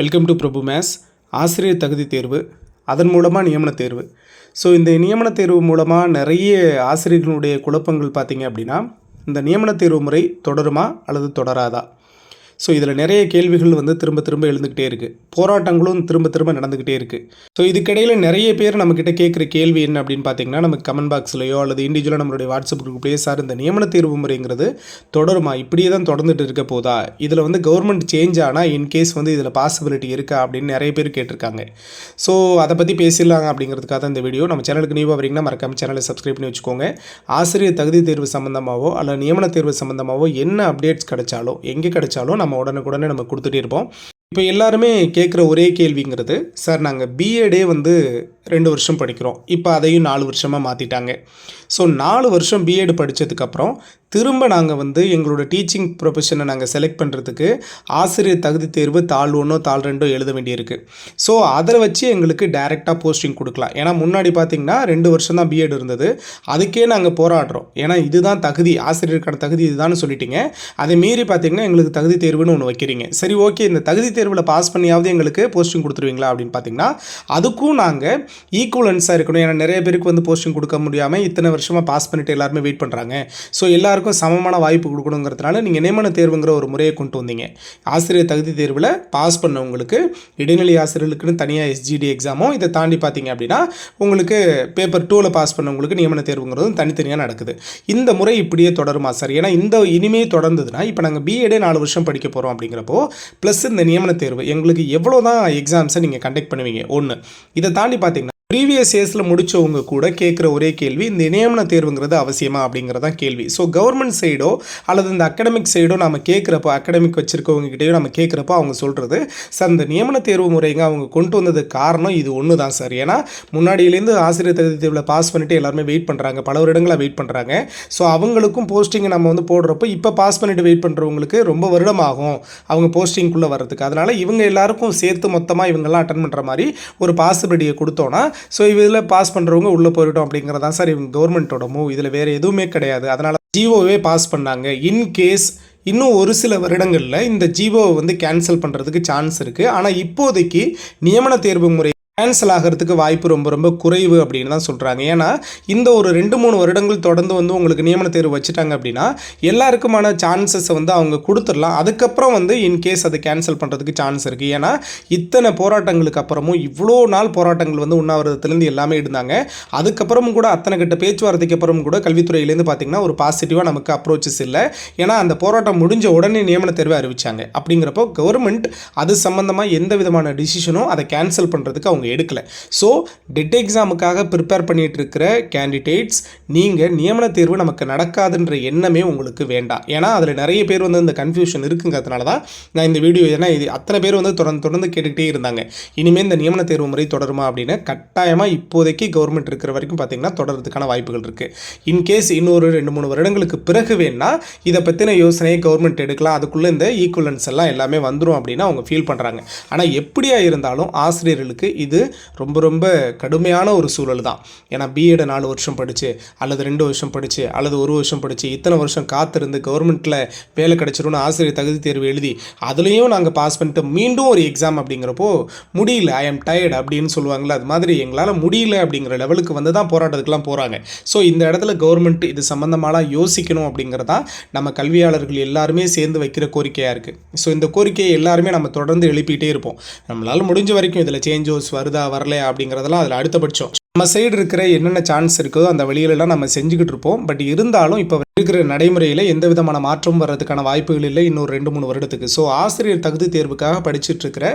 Welcome to Prabhu maze ஆசிரியர் தகுதி தேர்வு அதன் மூலமாக நியமன தேர்வு. ஸோ இந்த நியமன தேர்வு மூலமாக நிறைய ஆசிரியர்களுடைய குழப்பங்கள் பார்த்திங்க அப்படின்னா இந்த நியமன தேர்வு முறை தொடருமா அல்லது தொடராதா? ஸோ இதில் நிறைய கேள்விகள் வந்து திரும்ப திரும்ப எழுந்துக்கிட்டே இருக்குது போராட்டங்களும் திரும்ப திரும்ப நடந்துக்கிட்டே இருக்குது ஸோ இதுக்கிடையில் நிறைய பேர் நம்மக்கிட்ட கேட்குற கேள்வி என்ன அப்படின்னு பார்த்தீங்கன்னா நமக்கு கமெண்ட் பாக்ஸ்லையோ அல்லது இண்டிவிஜுவலாக நம்மளுடைய வாட்ஸ்அப் குரூப்லேயே சார் இந்த நியமன தேர்வு முறைங்கிறது தொடருமா? இப்படியே தான் தொடர்ந்துட்டு இருக்க போதா? இதில் வந்து கவர்மெண்ட் சேஞ்ச் ஆனால் இன்கேஸ் வந்து இதில் பாசிபிலிட்டி இருக்கா? அப்படின்னு நிறைய பேர் கேட்டிருக்காங்க. ஸோ அதை பற்றி பேசிடலாங்க அப்படிங்கிறதுக்காக தான் இந்த வீடியோ நம்ம சேனலுக்கு நியூவாக வரீங்கன்னா மறக்காம சேனலை சப்ஸ்கிரைப் பண்ணி வச்சுக்கோங்க. ஆசிரியர் தகுதி தேர்வு சம்மந்தமாகவோ அல்லது நியமன தேர்வு சம்மந்தமாகவோ என்ன அப்டேட்ஸ் கிடைச்சாலோ எங்கே கிடைச்சாலும் நம்ம உடனுக்குடனே நம்ம கொடுத்துட்டே இருப்போம். இப்போ எல்லாருமே கேட்குற ஒரே கேள்விங்கிறது சார் நாங்கள் பிஎடே வந்து ரெண்டு வருஷம் படிக்கிறோம். இப்போ அதையும் நாலு வருஷமாக மாற்றிட்டாங்க ஸோ நாலு வருஷம் பிஎட் படித்ததுக்கப்புறம் திரும்ப நாங்கள் வந்து எங்களோட டீச்சிங் ப்ரொஃபஷனை நாங்கள் செலக்ட் பண்ணுறதுக்கு ஆசிரியர் தகுதி தேர்வு தாள் ஒன்றோ தாள் ரெண்டோ எழுத வேண்டியிருக்கு. ஸோ அதை வச்சு எங்களுக்கு டைரெக்டாக போஸ்டிங் கொடுக்கலாம். ஏன்னா முன்னாடி பார்த்தீங்கன்னா ரெண்டு வருஷம் தான் பிஎட் இருந்தது. அதுக்கே நாங்கள் போராடுறோம். ஏன்னா இதுதான் தகுதி. ஆசிரியருக்கான தகுதி இதுதான் சொல்லிட்டீங்க. அதை மீறி பார்த்தீங்கன்னா எங்களுக்கு தகுதி தேர்வுன்னு ஒன்று வைக்கிறீங்க. சரி ஓகே. இந்த தகுதி தேர்வில் பாஸ் பண்ணியாவது எங்களுக்கு போஸ்டிங் கொடுத்துருவீங்களா அப்படின்னு பார்த்தீங்கன்னா அதுக்கும் நாங்கள் ஈக்குவலன்ஸாக இருக்கணும். ஏன்னா நிறைய பேருக்கு வந்து போஸ்டிங் கொடுக்க முடியாமல் இத்தனை வருஷமாக பாஸ் பண்ணிட்டு எல்லாருமே வெயிட் பண்ணுறாங்க ஸோ எல்லாருக்கும் சமமான வாய்ப்பு கொடுக்கணுங்கிறதுனால நீங்கள் நியமன தேர்வுங்கிற ஒரு முறையை கொண்டு வந்தீங்க. ஆசிரியர் தகுதி தேர்வில் பாஸ் பண்ணவங்களுக்கு இடைநிலை ஆசிரியர்களுக்குன்னு தனியாக எஸ்ஜிடி எக்ஸாமும் இதை தாண்டி பார்த்தீங்க அப்படின்னா உங்களுக்கு பேப்பர் டூவில் பாஸ் பண்ணவங்களுக்கு நியமன தேர்வுங்கிறதும் தனித்தனியாக நடக்குது. இந்த முறை இப்படியே தொடருமா சார் ஏன்னா இந்த இனிமே தொடர்ந்ததுன்னா இப்போ நாங்கள் பிஎடே நாலு வருஷம் படிக்க போகிறோம் அப்படிங்கிறப்போ ப்ளஸ் இந்த நியமன தேர்வு எங்களுக்கு எவ்வளோ தான் எக்ஸாம்ஸை நீங்கள் கண்டக்ட் பண்ணுவீங்க? ஒன்று இதை தாண்டி பார்த்தீங்கன்னா ப்ரீவியஸ் இயர்ஸில் முடித்தவங்க கூட கேட்குற ஒரே கேள்வி இந்த நியமன தேர்வுங்கிறது அவசியமா அப்படிங்கிறதான் கேள்வி. ஸோ கவர்மெண்ட் சைடோ அல்லது இந்த அகடமிக் சைடோ நம்ம கேட்குறப்போ அகடமிக் வச்சுருக்கவங்க கிட்டேயோ நம்ம கேட்குறப்போ அவங்க சொல்கிறது சார் இந்த நியமன தேர்வு முறைங்க அவங்க கொண்டு வந்ததுக்கு காரணம் இது ஒன்று தான் சார். ஏன்னா முன்னாடியிலேருந்து ஆசிரியர் தகுதி தேர்வில் பாஸ் பண்ணிட்டு எல்லாருமே வெயிட் பண்ணுறாங்க பல வருடங்களாக வெயிட் பண்ணுறாங்க ஸோ அவங்களுக்கும் போஸ்டிங்கை நம்ம வந்து போடுறப்போ இப்போ பாஸ் பண்ணிட்டு வெயிட் பண்ணுறவங்களுக்கு ரொம்ப வருடம் ஆகும் அவங்க போஸ்டிங்குள்ளே வர்றதுக்கு. அதனால் இவங்க எல்லாருக்கும் சேர்த்து மொத்தமாக இவங்கெல்லாம் அட்டன் பண்ணுற மாதிரி ஒரு பாசிபிலிட்டியை கொடுத்தோன்னா ஸோ இதில் பாஸ் பண்ணுறவங்க உள்ளே போயிட்டோம் அப்படிங்கிறது தான் சார் இவங்க கவர்மெண்ட்டோட மூவ் இதில் வேறு எதுவுமே கிடையாது. அதனால் ஜிஓவே பாஸ் பண்ணாங்க. இன் கேஸ் இன்னும் ஒரு சில வருடங்களில் இந்த ஜிஓவை வந்து கேன்சல் பண்ணுறதுக்கு சான்ஸ் இருக்குது ஆனால் இப்போதைக்கு நியமன தேர்வு முறை கேன்சல் ஆகிறதுக்கு வாய்ப்பு ரொம்ப ரொம்ப குறைவு அப்படின்னு தான் சொல்கிறாங்க ஏன்னா இந்த ஒரு ரெண்டு மூணு வருடங்கள் தொடர்ந்து வந்து உங்களுக்கு நியமன தேர்வு வச்சுட்டாங்க அப்படின்னா எல்லாருக்குமான சான்சஸை வந்து அவங்க கொடுத்துடலாம். அதுக்கப்புறம் வந்து இன்கேஸ் அதை கேன்சல் பண்ணுறதுக்கு சான்ஸ் இருக்குது ஏன்னா இத்தனை போராட்டங்களுக்கு அப்புறமும் இவ்வளோ நாள் போராட்டங்கள் வந்து உண்ணாவிரதத்துலேருந்து எல்லாமே இருந்தாங்க. அதுக்கப்புறமும் கூட அத்தனை கிட்ட பேச்சுவார்த்தைக்கு அப்புறம் கூட கல்வித்துறையிலேருந்து பார்த்திங்கன்னா ஒரு பாசிட்டிவாக நமக்கு அப்ரோச்சஸ் இல்லை. ஏன்னா அந்த போராட்டம் முடிஞ்ச உடனே நியமன தேர்வை அறிவிச்சாங்க. அப்படிங்கிறப்போ கவர்மெண்ட் அது சம்மந்தமாக எந்த விதமான டிசிஷனும் அதை கேன்சல் பண்ணுறதுக்கு அவங்க எடுக்கலை. ஸோ டெட் எக்ஸாமுக்காக ப்ரிப்பேர் பண்ணிகிட்டு இருக்கிற கேண்டிடேட்ஸ் நீங்கள் நியமன தேர்வு நமக்கு நடக்காதுன்ற எண்ணமே உங்களுக்கு வேண்டாம். ஏன்னா அதில் நிறைய பேர் வந்து இந்த கன்ஃபியூஷன் இருக்குங்கிறதுனால தான் நான் இந்த வீடியோ ஏன்னா இது அத்தனை பேர் வந்து தொடர்ந்து தொடர்ந்து கேட்டுக்கிட்டே இருந்தாங்க. இனிமேல் இந்த நியமன தேர்வு முறை தொடருமா அப்படின்னு கட்டாயமாக இப்போதைக்கு கவர்மெண்ட் இருக்கிற வரைக்கும் பார்த்தீங்கன்னா தொடர்றதுக்கான வாய்ப்புகள் இருக்குது இன்கேஸ் இன்னொரு ரெண்டு மூணு வருடங்களுக்கு பிறகு வேணால் இதை பற்றின யோசனையை கவர்மெண்ட் எடுக்கலாம். அதுக்குள்ளே இந்த ஈக்குவலன்ஸ் எல்லாம் எல்லாமே வந்துடும் அப்படின்னு அவங்க ஃபீல் பண்ணுறாங்க ஆனால் எப்படியா இருந்தாலும் ஆசிரியர்களுக்கு இது ரொம்ப ரொம்ப கடுமையான ஒரு சூழல் தான். ஏன்னா பிஎட் நாலு வருஷம் படித்து அல்லது ரெண்டு வருஷம் படித்து அல்லது ஒரு வருஷம் படித்து இத்தனை வருஷம் காத்திருந்து கவர்மெண்ட்டில் வேலை கிடச்சிரும்னு ஆசிரியர் தகுதி தேர்வு எழுதி அதுலேயும் நாங்கள் பாஸ் பண்ணிட்டு மீண்டும் ஒரு எக்ஸாம் அப்படிங்கிறப்போ முடியல ஐ எம் டயர்ட் அப்படின்னு சொல்லுவாங்களே அது மாதிரி எங்களால் முடியல அப்படிங்கிற லெவலுக்கு வந்து தான் போராட்டத்துக்குலாம் போகிறாங்க ஸோ இந்த இடத்துல கவர்மெண்ட் இது சம்மந்தமாலாம் யோசிக்கணும் அப்படிங்கிறதா நம்ம கல்வியாளர்கள் எல்லாருமே சேர்ந்து வைக்கிற கோரிக்கையாக இருக்குது ஸோ இந்த கோரிக்கையை எல்லாருமே நம்ம தொடர்ந்து எழுப்பிட்டே இருப்போம். நம்மளால் முடிஞ்ச வரைக்கும் இதில் சேஞ்சஸ் வருதா வரலையா அப்படிங்கிறதெல்லாம் அதில் அடுத்தபட்சம். நம்ம சைடு இருக்கிற என்னென்ன சான்ஸ் இருக்குதோ அந்த வழியிலலாம் நம்ம செஞ்சுக்கிட்டு இருப்போம். பட் இருந்தாலும் இப்போ இருக்கிற நடைமுறையில் எந்த விதமான மாற்றம் வர்றதுக்கான வாய்ப்புகள் இல்லை இன்னொரு ரெண்டு மூணு வருடத்துக்கு. ஸோ ஆசிரியர் தகுதி தேர்வுக்காக படிச்சுட்டு இருக்கிற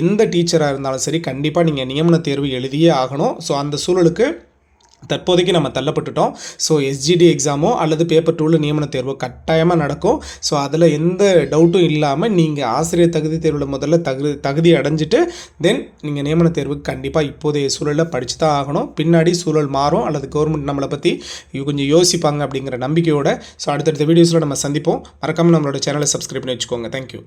எந்த டீச்சராக இருந்தாலும் சரி கண்டிப்பாக நீங்கள் நியமன தேர்வு எழுதியே ஆகணும். ஸோ அந்த சூழலுக்கு தற்போதைக்கு நம்ம தள்ளப்பட்டுட்டோம். ஸோ எஸ்ஜிடி எக்ஸாமோ அல்லது பேப்பர் டூவில் நியமன தேர்வோ கட்டாயமாக நடக்கும். ஸோ அதில் எந்த டவுட்டும் இல்லாமல் நீங்கள் ஆசிரியர் தகுதி தேர்வில் முதல்ல தகுதி தகுதி அடைஞ்சிட்டு தென் நீங்கள் நியமன தேர்வுக்கு கண்டிப்பாக இப்போதைய சூழலில் படித்து தான் ஆகணும். பின்னாடி சூழல் மாறும். அல்லது கவர்மெண்ட் நம்மளை பற்றி கொஞ்சம் யோசிப்பாங்க அப்படிங்கிற நம்பிக்கையோட. ஸோ அடுத்தடுத்த வீடியோஸில் நம்ம சந்திப்போம். மறக்காமல் நம்மளோட சேனலை சப்ஸ்கிரைப் பண்ணி வச்சுக்கோங்க. தேங்க்யூ